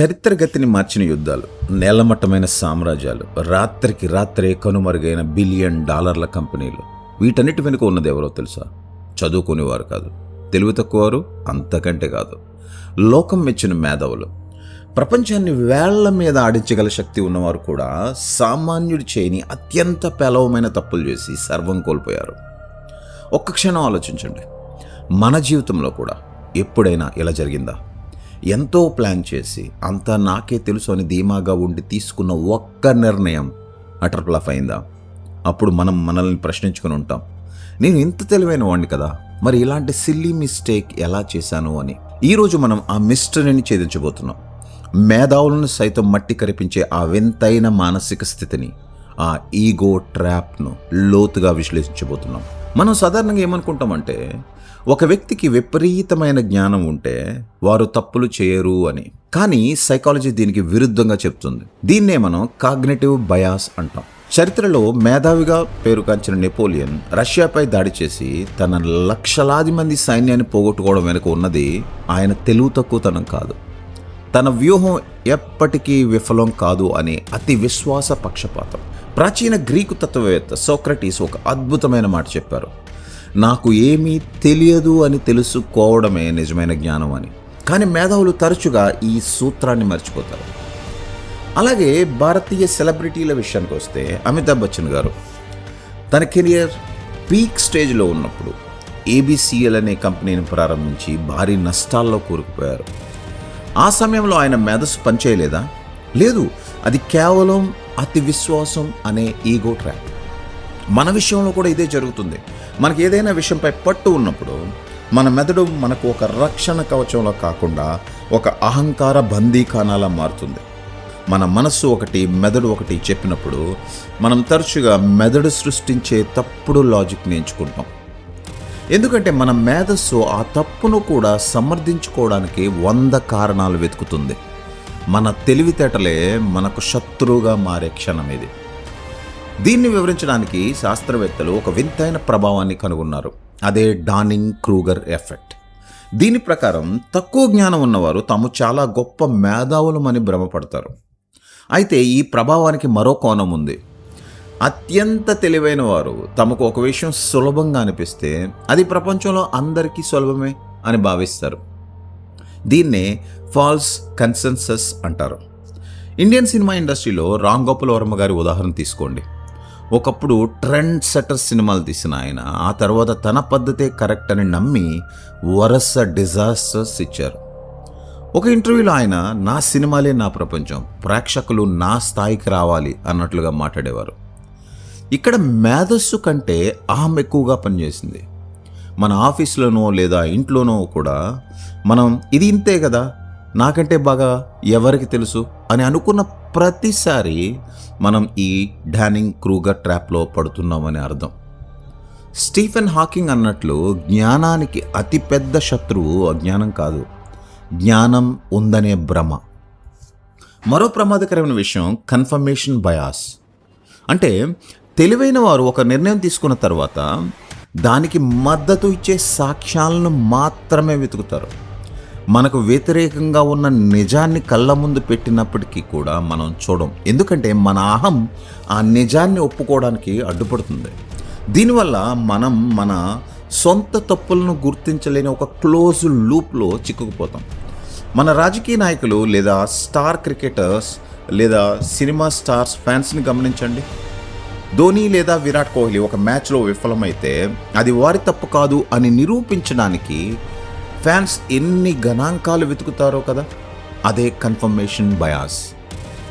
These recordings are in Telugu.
చరిత్ర గతిని మార్చిన యుద్ధాలు నేలమట్టమైన సామ్రాజ్యాలు రాత్రికి రాత్రే కనుమరుగైన బిలియన్ డాలర్ల కంపెనీలు వీటన్నిటి వెనుక ఉన్నది ఎవరో తెలుసా? చదువుకునేవారు కాదు. తెలివి తక్కువవారు అంతకంటే కాదు. లోకం మెచ్చిన మేధావులు. ప్రపంచాన్ని వేళ్ళ మీద ఆడించగల శక్తి ఉన్నవారు కూడా సామాన్యుడి చేయని అత్యంత పేలవమైన తప్పులు చేసి సర్వం కోల్పోయారు. ఒక్క క్షణం ఆలోచించండి. మన జీవితంలో కూడా ఎప్పుడైనా ఇలా జరిగిందా? ఎంతో ప్లాన్ చేసి అంతా నాకే తెలుసు అని ధీమాగా ఉండి తీసుకున్న ఒక్క నిర్ణయం అటర్ ఫ్లాప్ అయిందా? అప్పుడు మనం మనల్ని ప్రశ్నించుకుని ఉంటాం. నేను ఇంత తెలివైన వాడిని కదా మరి ఇలాంటి సిల్లీ మిస్టేక్ ఎలా చేశాను అని. ఈరోజు మనం ఆ మిస్టరీని ఛేదించబోతున్నాం. మేధావులను సైతం మట్టి కరిపించే ఆ వింతైన మానసిక స్థితిని ఆ ఈగో ట్రాప్ను లోతుగా విశ్లేషించబోతున్నాం. మనం సాధారణంగా ఏమనుకుంటామంటే ఒక వ్యక్తికి విపరీతమైన జ్ఞానం ఉంటే వారు తప్పులు చేయరు అని. కానీ సైకాలజీ దీనికి విరుద్ధంగా చెప్తుంది. దీన్నే మనం కాగ్నేటివ్ బయాస్ అంటాం. చరిత్రలో మేధావిగా పేరుగాంచిన నెపోలియన్ రష్యాపై దాడి చేసి తన లక్షలాది మంది సైన్యాన్ని పోగొట్టుకోవడం వెనుక ఉన్నది ఆయన తెలుగు తక్కువతనం కాదు. తన వ్యూహం ఎప్పటికీ విఫలం కాదు అనే అతి విశ్వాస పక్షపాతం. ప్రాచీన గ్రీకు తత్వవేత్త సోక్రటీస్ ఒక అద్భుతమైన మాట చెప్పారు. నాకు ఏమీ తెలియదు అని తెలుసుకోవడమే నిజమైన జ్ఞానం అని. కానీ మేధావులు తరచుగా ఈ సూత్రాన్ని మర్చిపోతారు. అలాగే భారతీయ సెలబ్రిటీల విషయానికి వస్తే అమితాబ్ బచ్చన్ గారు తన కెరియర్ పీక్ స్టేజ్లో ఉన్నప్పుడు ఏబిసిఎల్ అనే కంపెనీని ప్రారంభించి భారీ నష్టాల్లో కూరుకుపోయారు. ఆ సమయంలో ఆయన మేధస్సు పనిచేయలేదా? లేదు అది కేవలం అతి విశ్వాసం అనే ఈగో ట్రాప్. మన విషయంలో కూడా ఇదే జరుగుతుంది. మనకి ఏదైనా విషయంపై పట్టు ఉన్నప్పుడు మన మెదడు మనకు ఒక రక్షణ కవచంలో కాకుండా ఒక అహంకార బందీఖానాలా మారుతుంది. మన మనస్సు ఒకటి మెదడు ఒకటి చెప్పినప్పుడు మనం తరచుగా మెదడు సృష్టించే తప్పుడు లాజిక్ని ఎంచుకుంటాం ఎందుకంటే మన మేధస్సు ఆ తప్పును కూడా సమర్థించుకోవడానికి వంద కారణాలు వెతుకుతుంది. మన తెలివితేటలే మనకు శత్రువుగా మారే క్షణం ఇది. దీన్ని వివరించడానికి శాస్త్రవేత్తలు ఒక వింతైన ప్రభావాన్ని కనుగొన్నారు. అదే డానింగ్ క్రూగర్ ఎఫెక్ట్. దీని ప్రకారం తక్కువ జ్ఞానం ఉన్నవారు తాము చాలా గొప్ప మేధావులమని భ్రమపడతారు. అయితే ఈ ప్రభావానికి మరో కోణం ఉంది. అత్యంత తెలివైన వారు తమకు ఒక విషయం సులభంగా అనిపిస్తే అది ప్రపంచంలో అందరికీ సులభమే అని భావిస్తారు. దీన్నే ఫాల్స్ కన్సెన్సస్ అంటారు. ఇండియన్ సినిమా ఇండస్ట్రీలో రామ్ గోపాల్ వర్మ గారి ఉదాహరణ తీసుకోండి. ఒకప్పుడు ట్రెండ్ సెటర్ సినిమాలు తీసిన ఆయన ఆ తర్వాత తన పద్ధతే కరెక్ట్ అని నమ్మి వరస డిజాస్టర్స్ ఇచ్చారు. ఒక ఇంటర్వ్యూలో ఆయన నా సినిమాలే నా ప్రపంచం ప్రేక్షకులు నా స్థాయికి రావాలి అన్నట్లుగా మాట్లాడేవారు. ఇక్కడ మేధస్సు కంటే అహం ఎక్కువగా పనిచేసింది. మన ఆఫీస్లోనో లేదా ఇంట్లోనో కూడా మనం ఇది ఇంతే కదా? నాకంటే బాగా ఎవరికి తెలుసు? అని అనుకున్న ప్రతిసారి మనం ఈ డానింగ్ క్రూగర్ ట్రాప్లో పడుతున్నామని అర్థం. స్టీఫెన్ హాకింగ్ అన్నట్లు జ్ఞానానికి అతిపెద్ద శత్రువు అజ్ఞానం కాదు. జ్ఞానం ఉందనే భ్రమ. మరో ప్రమాదకరమైన విషయం కన్ఫర్మేషన్ బయాస్. అంటే తెలివైన వారు ఒక నిర్ణయం తీసుకున్న తర్వాత దానికి మద్దతు ఇచ్చే సాక్ష్యాలను మాత్రమే వెతుకుతారు. మనకు వ్యతిరేకంగా ఉన్న నిజాన్ని కళ్ళ ముందు పెట్టినప్పటికీ కూడా మనం చూడం. ఎందుకంటే మన అహం ఆ నిజాన్ని ఒప్పుకోవడానికి అడ్డుపడుతుంది. దీనివల్ల మనం మన సొంత తప్పులను గుర్తించలేని ఒక క్లోజ్ లూప్లో చిక్కుకుపోతాం. మన రాజకీయ నాయకులు లేదా స్టార్ క్రికెటర్స్ లేదా సినిమా స్టార్స్ ఫ్యాన్స్ని గమనించండి. ధోని లేదా విరాట్ కోహ్లీ ఒక మ్యాచ్లో విఫలమైతే అది వారి తప్పు కాదు అని నిరూపించడానికి ఫ్యాన్స్ ఎన్ని గణాంకాలు వెతుకుతారో కదా? అదే కన్ఫర్మేషన్ బయాస్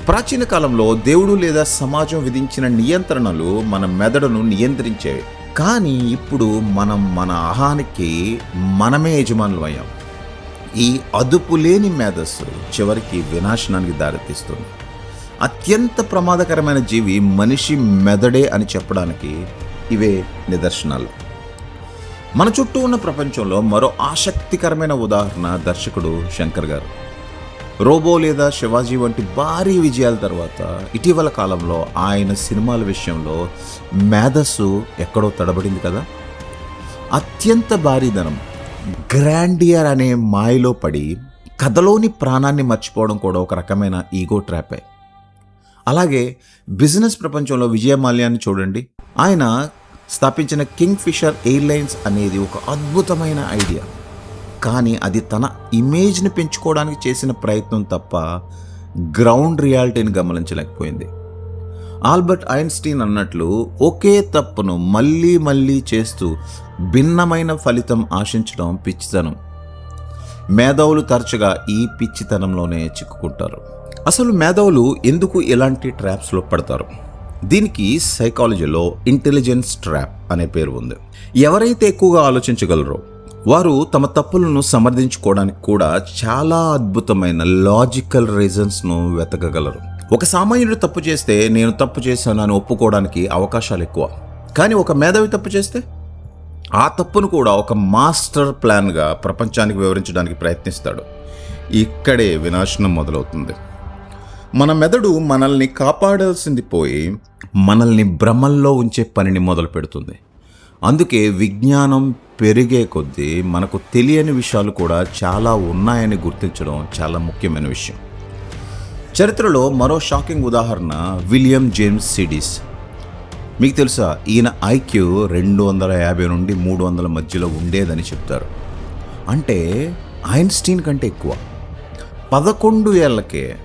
ప్రాచీన కాలంలో దేవుడు లేదా సమాజం విధించిన నియంత్రణలు మన మెదడును నియంత్రించేవి కానీ ఇప్పుడు మనం మన అహానికి మనమే యజమానులు అయ్యాం. ఈ అదుపు లేని మేధస్సు చివరికి వినాశనానికి దారితీస్తుంది. అత్యంత ప్రమాదకరమైన జీవి మనిషి మెదడే అని చెప్పడానికి ఇవే నిదర్శనాలు. మన చుట్టూ ఉన్న ప్రపంచంలో మరో ఆసక్తికరమైన ఉదాహరణ దర్శకుడు శంకర్ గారు. రోబో లేదా శివాజీ వంటి భారీ విజయాల తర్వాత ఇటీవల కాలంలో ఆయన సినిమాల విషయంలో మేధస్సు ఎక్కడో తడబడింది కదా? అత్యంత భారీధనం గ్రాండియర్ అనే మాయలో పడి కథలోని ప్రాణాన్ని మర్చిపోవడం కూడా ఒక రకమైన ఈగో ట్రాపే. అలాగే బిజినెస్ ప్రపంచంలో విజయమాల్యాన్ని చూడండి. ఆయన స్థాపించిన కింగ్ ఫిషర్ ఎయిర్లైన్స్ అనేది ఒక అద్భుతమైన ఐడియా. కానీ అది తన ఇమేజ్ని పెంచుకోవడానికి చేసిన ప్రయత్నం తప్ప గ్రౌండ్ రియాలిటీని గమనించలేకపోయింది. ఆల్బర్ట్ ఐన్స్టీన్ అన్నట్లు ఒకే తప్పును మళ్ళీ మళ్ళీ చేస్తూ భిన్నమైన ఫలితం ఆశించడం పిచ్చితనం. మేధావులు తరచుగా ఈ పిచ్చితనంలోనే చిక్కుకుంటారు. అసలు మేధావులు ఎందుకు ఇలాంటి ట్రాప్స్లో పడతారు? దీనికి సైకాలజీలో ఇంటెలిజెన్స్ ట్రాప్ అనే పేరు ఉంది. ఎవరైతే ఎక్కువగా ఆలోచించగలరో వారు తమ తప్పులను సమర్థించుకోవడానికి కూడా చాలా అద్భుతమైన లాజికల్ రీజన్స్ను వెతకగలరు. ఒక సామాన్యుడు తప్పు చేస్తే నేను తప్పు చేశాను అని ఒప్పుకోవడానికి అవకాశాలు ఎక్కువ. కానీ ఒక మేధావి తప్పు చేస్తే? ఆ తప్పును కూడా ఒక మాస్టర్ ప్లాన్గా ప్రపంచానికి వివరించడానికి ప్రయత్నిస్తాడు. ఇక్కడే వినాశనం మొదలవుతుంది. మన మెదడు మనల్ని కాపాడాల్సింది పోయి మనల్ని భ్రమల్లో ఉంచే పనిని మొదలు పెడుతుంది. అందుకే విజ్ఞానం పెరిగే కొద్దీ మనకు తెలియని విషయాలు కూడా చాలా ఉన్నాయని గుర్తించడం చాలా ముఖ్యమైన విషయం. చరిత్రలో మరో షాకింగ్ ఉదాహరణ విలియం జేమ్స్ సిడీస్. మీకు తెలుసా ఈయన ఐక్యూ రెండు వందల యాభై నుండి మూడు వందల మధ్యలో ఉండేదని చెప్తారు. అంటే ఐన్స్టీన్ కంటే ఎక్కువ. పదకొండు ఏళ్ళకే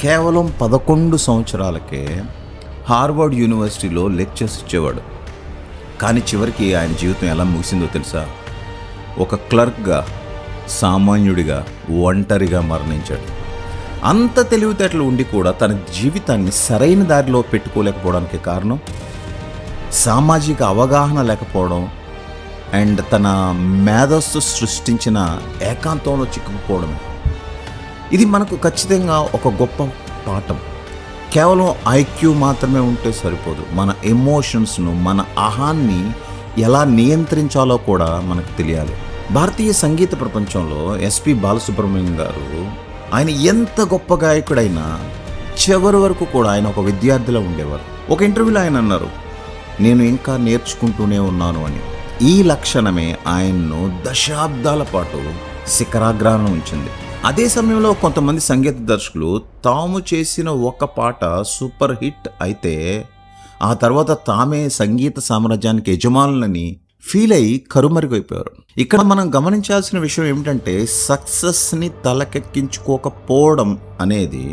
కేవలం పదకొండు సంవత్సరాలకే హార్వర్డ్ యూనివర్సిటీలో లెక్చర్స్ ఇచ్చేవాడు. కానీ చివరికి ఆయన జీవితం ఎలా ముగిసిందో తెలుసా? ఒక క్లర్క్గా సామాన్యుడిగా ఒంటరిగా మరణించాడు. అంత తెలివితేటలు ఉండి కూడా తన జీవితాన్ని సరైన దారిలో పెట్టుకోలేకపోవడానికి కారణం? సామాజిక అవగాహన లేకపోవడం అండ్ తన మేధస్సు సృష్టించిన ఏకాంతంలో చిక్కుకుపోవడమే. ఇది మనకు ఖచ్చితంగా ఒక గొప్ప పాఠం. కేవలం ఐక్యూ మాత్రమే ఉంటే సరిపోదు. మన ఎమోషన్స్ను మన అహాన్ని ఎలా నియంత్రించాలో కూడా మనకు తెలియాలి. భారతీయ సంగీత ప్రపంచంలో ఎస్పి బాలసుబ్రహ్మణ్యం గారు ఆయన ఎంత గొప్ప గాయకుడైనా చివరి వరకు కూడా ఆయన ఒక విద్యార్థిలా ఉండేవారు. ఒక ఇంటర్వ్యూలో ఆయన అన్నారు నేను ఇంకా నేర్చుకుంటూనే ఉన్నాను అని. ఈ లక్షణమే ఆయన్ను దశాబ్దాల పాటు శిఖరాగ్రాహం ఉంచింది. అదే సమయంలో కొంతమంది సంగీత దర్శకులు తాము చేసిన ఒక పాట సూపర్ హిట్ అయితే ఆ తర్వాత తామే సంగీత సామ్రాజ్యానికి యజమానులని ఫీల్ అయ్యి కరుమరుగైపోయారు. ఇక్కడ మనం గమనించాల్సిన విషయం ఏమిటంటే సక్సెస్ని తలకెక్కించుకోకపోవడం అనేది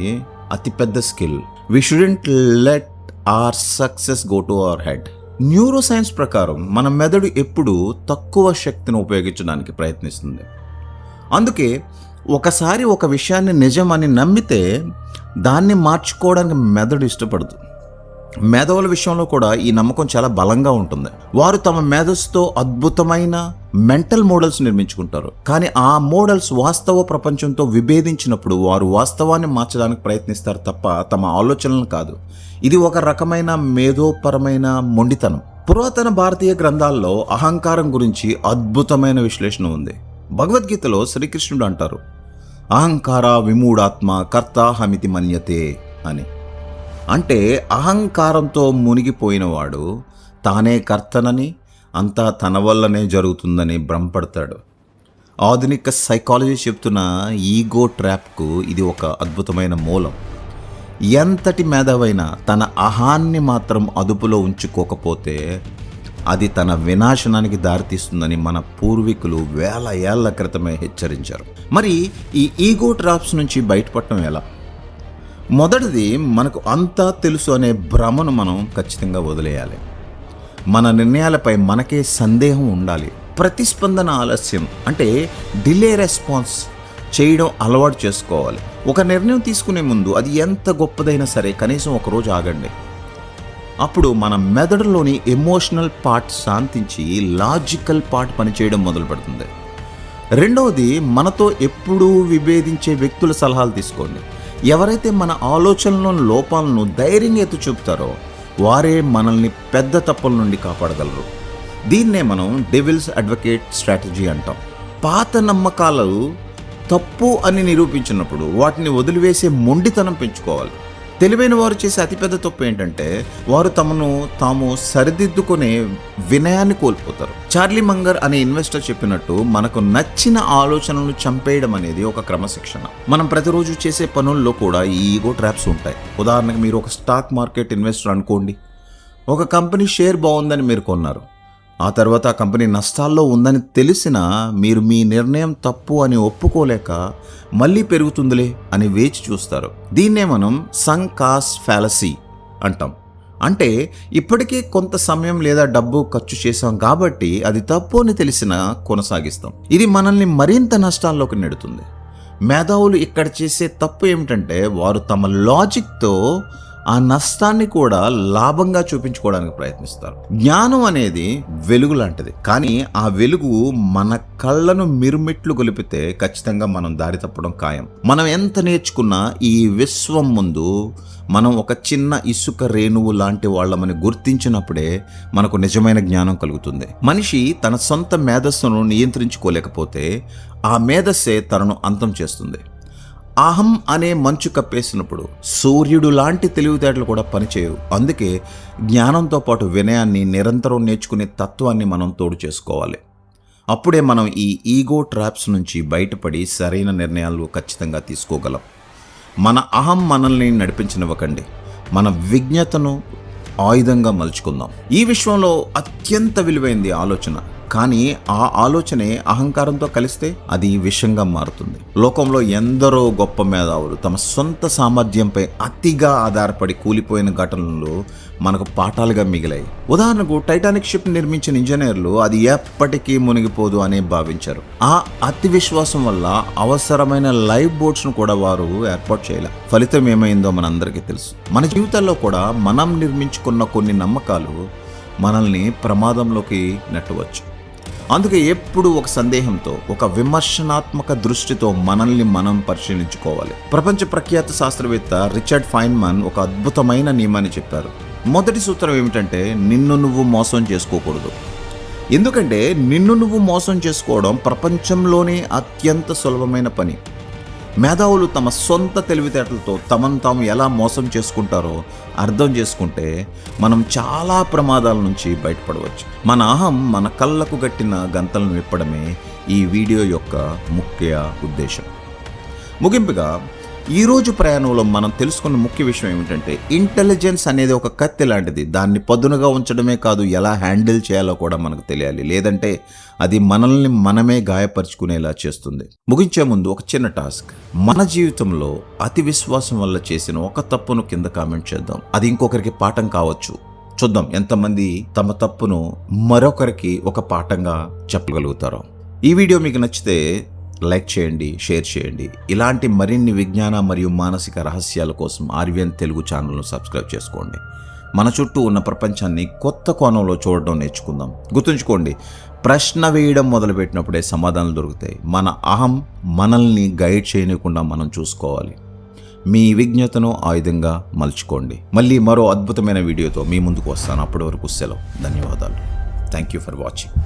అతిపెద్ద skill. We shouldn't let our success go to our head neuro science ప్రకారం మన మెదడు ఎప్పుడూ తక్కువ శక్తిని ఉపయోగించడానికి ప్రయత్నిస్తుంది. అందుకే ఒకసారి ఒక విషయాన్ని నిజమని నమ్మితే దాన్ని మార్చుకోవడానికి మెదడు ఇష్టపడదు. మేధవుల విషయంలో కూడా ఈ నమ్మకం చాలా బలంగా ఉంటుంది. వారు తమ మేధస్సుతో అద్భుతమైన మెంటల్ మోడల్స్ నిర్మించుకుంటారు. కానీ ఆ మోడల్స్ వాస్తవ ప్రపంచంతో విభేదించినప్పుడు వారు వాస్తవాన్ని మార్చడానికి ప్రయత్నిస్తారు తప్ప తమ ఆలోచనలను కాదు. ఇది ఒక రకమైన మేధోపరమైన మొండితనం. పురాతన భారతీయ గ్రంథాల్లో అహంకారం గురించి అద్భుతమైన విశ్లేషణ ఉంది. భగవద్గీతలో శ్రీకృష్ణుడు అంటారు అహంకార విమూఢాత్మ కర్త హమితి మన్యతే అని. అంటే అహంకారంతో మునిగిపోయినవాడు తానే కర్తనని అంతా తన వల్లనే జరుగుతుందని భ్రమపడతాడు. ఆధునిక సైకాలజీ చెప్తున్న ఈగో ట్రాప్కు ఇది ఒక అద్భుతమైన మూలం. ఎంతటి మేధావైనా తన అహాన్ని మాత్రం అదుపులో ఉంచుకోకపోతే అది తన వినాశనానికి దారితీస్తుందని మన పూర్వీకులు వేల ఏళ్ళ క్రితమే హెచ్చరించారు. మరి ఈ ఈగో ట్రాప్స్ నుంచి బయటపడటం ఎలా? మొదటిది మనకు అంతా తెలుసు అనే భ్రమను మనం ఖచ్చితంగా వదిలేయాలి. మన నిర్ణయాలపై మనకే సందేహం ఉండాలి. ప్రతిస్పందన ఆలస్యం అంటే డిలే రెస్పాన్స్ చేయడం అలవాటు చేసుకోవాలి. ఒక నిర్ణయం తీసుకునే ముందు అది ఎంత గొప్పదైనా సరే కనీసం ఒక రోజు ఆగండి. అప్పుడు మన మెదడులోని ఎమోషనల్ పార్ట్ శాంతించి లాజికల్ పార్ట్ పనిచేయడం మొదలు పెడుతుంది. రెండవది మనతో ఎప్పుడూ విభేదించే వ్యక్తుల సలహాలు తీసుకోండి. ఎవరైతే మన ఆలోచనలోని లోపాలను ధైర్యంగా ఎత్తు చూపుతారో వారే మనల్ని పెద్ద తప్పుల నుండి కాపాడగలరు. దీన్నే మనం డెవిల్స్ అడ్వకేట్ స్ట్రాటజీ అంటాం. పాత నమ్మకాలు తప్పు అని నిరూపించినప్పుడు వాటిని వదిలివేసే మొండితనం పెంచుకోవాలి. తెలివైన వారు చేసే అతిపెద్ద తప్పు ఏంటంటే వారు తమను తాము సరిదిద్దుకునే వినయాన్ని కోల్పోతారు. చార్లీ మంగర్ అనే ఇన్వెస్టర్ చెప్పినట్టు మనకు నచ్చిన ఆలోచనలను చంపేయడం అనేది ఒక క్రమశిక్షణ. మనం ప్రతిరోజు చేసే పనుల్లో కూడా ఈ ఈగో ట్రాప్స్ ఉంటాయి. ఉదాహరణకు మీరు ఒక స్టాక్ మార్కెట్ ఇన్వెస్టర్ అనుకోండి. ఒక కంపెనీ షేర్ బాగుందని మీరు కొన్నారు. ఆ తర్వాత ఆ కంపెనీ నష్టాల్లో ఉందని తెలిసినా మీరు మీ నిర్ణయం తప్పు అని ఒప్పుకోలేక మళ్ళీ పెరుగుతుందిలే అని వేచి చూస్తారు. దీన్నే మనం సన్ కాస్ట్ ఫ్యాలసీ అంటాం. అంటే ఇప్పటికే కొంత సమయం లేదా డబ్బు ఖర్చు చేశాం కాబట్టి అది తప్పు అని తెలిసినా కొనసాగిస్తాం. ఇది మనల్ని మరింత నష్టాల్లోకి నెడుతుంది. మేధావులు ఇక్కడ చేసే తప్పు ఏమిటంటే వారు తమ లాజిక్తో ఆ నష్టాన్ని కూడా లాభంగా చూపించుకోవడానికి ప్రయత్నిస్తారు. జ్ఞానం అనేది వెలుగు లాంటిది. కానీ ఆ వెలుగు మన కళ్ళను మిరుమిట్లు గొలిపితే ఖచ్చితంగా మనం దారి తప్పడం ఖాయం. మనం ఎంత నేర్చుకున్నా ఈ విశ్వం ముందు మనం ఒక చిన్న ఇసుక రేణువు లాంటి వాళ్ళమని గుర్తించినప్పుడే మనకు నిజమైన జ్ఞానం కలుగుతుంది. మనిషి తన సొంత మేధస్సును నియంత్రించుకోలేకపోతే ఆ మేధస్సే తనను అంతం చేస్తుంది. అహం అనే మంచు కప్పేసినప్పుడు సూర్యుడు లాంటి తెలివితేటలు కూడా పనిచేయవు. అందుకే జ్ఞానంతో పాటు వినయాన్ని నిరంతరం నేర్చుకునే తత్వాన్ని మనం తోడు చేసుకోవాలి. అప్పుడే మనం ఈ ఈగో ట్రాప్స్ నుంచి బయటపడి సరైన నిర్ణయాలు ఖచ్చితంగా తీసుకోగలం. మన అహం మనల్ని నడిపించనివ్వకండి. మన విజ్ఞతను ఆయుధంగా మలుచుకుందాం. ఈ విశ్వంలో అత్యంత విలువైంది ఆలోచన కానీ ఆ ఆలోచనే అహంకారంతో కలిస్తే అది విషంగా మారుతుంది. లోకంలో ఎందరో గొప్ప మేధావులు తమ సొంత సామర్థ్యంపై అతిగా ఆధారపడి కూలిపోయిన ఘటనలు మనకు పాఠాలుగా మిగిలాయి. ఉదాహరణకు టైటానిక్ షిప్ నిర్మించిన ఇంజనీర్లు అది ఎప్పటికీ మునిగిపోదు అని భావించారు. ఆ అతి విశ్వాసం వల్ల అవసరమైన లైఫ్ బోట్స్ను కూడా వారు ఏర్పాటు చేయలే. ఫలితం ఏమైందో మనందరికీ తెలుసు. మన జీవితాల్లో కూడా మనం నిర్మించుకున్న కొన్ని నమ్మకాలు మనల్ని ప్రమాదంలోకి నెట్టవచ్చు. అందుకే ఎప్పుడు ఒక సందేహంతో ఒక విమర్శనాత్మక దృష్టితో మనల్ని మనం పరిశీలించుకోవాలి. ప్రపంచ ప్రఖ్యాత శాస్త్రవేత్త రిచర్డ్ ఫైన్మన్ ఒక అద్భుతమైన నియమాన్ని చెప్పారు. మొదటి సూత్రం ఏమిటంటే నిన్ను నువ్వు మోసం చేసుకోకూడదు. ఎందుకంటే నిన్ను నువ్వు మోసం చేసుకోవడం ప్రపంచంలోనే అత్యంత సులభమైన పని. మేధావులు తమ సొంత తెలివితేటలతో తమను తాము ఎలా మోసం చేసుకుంటారో అర్థం చేసుకుంటే మనం చాలా ప్రమాదాల నుంచి బయటపడవచ్చు. మన అహం మన కళ్ళకు గట్టిన గంతలను విప్పడమే ఈ వీడియో యొక్క ముఖ్య ఉద్దేశం. ముగింపుగా ఈరోజు ప్రయాణంలో మనం తెలుసుకున్న ముఖ్య విషయం ఏమిటంటే ఇంటెలిజెన్స్ అనేది ఒక కత్తి లాంటిది. దాన్ని పదునుగా ఉంచడమే కాదు ఎలా హ్యాండిల్ చేయాలో కూడా మనకు తెలియాలి. లేదంటే అది మనల్ని మనమే గాయపరుచుకునేలా చేస్తుంది. ముగించే ముందు ఒక చిన్న టాస్క్. మన జీవితంలో అతి విశ్వాసం వల్ల చేసిన ఒక తప్పును కింద కామెంట్ చేద్దాం. అది ఇంకొకరికి పాఠం కావచ్చు. చూద్దాం ఎంతమంది తమ తప్పును మరొకరికి ఒక పాఠంగా చెప్పగలుగుతారో. ఈ వీడియో మీకు నచ్చితే లైక్ చేయండి షేర్ చేయండి. ఇలాంటి మరిన్ని విజ్ఞాన మరియు మానసిక రహస్యాల కోసం ఆర్వియన్ తెలుగు ఛానల్ను సబ్స్క్రైబ్ చేసుకోండి. మన చుట్టూ ఉన్న ప్రపంచాన్ని కొత్త కోణంలో చూడడం నేర్చుకుందాం. గుర్తుంచుకోండి ప్రశ్న వేయడం మొదలుపెట్టినప్పుడే సమాధానాలు దొరుకుతాయి. మన అహం మనల్ని గైడ్ చేయనీయకుండా మనం చూసుకోవాలి. మీ విజ్ఞతను ఆయుధంగా మలుచుకోండి. మళ్ళీ మరో అద్భుతమైన వీడియోతో మీ ముందుకు వస్తాను. అప్పటి వరకు సెలవు. ధన్యవాదాలు. Thank you for watching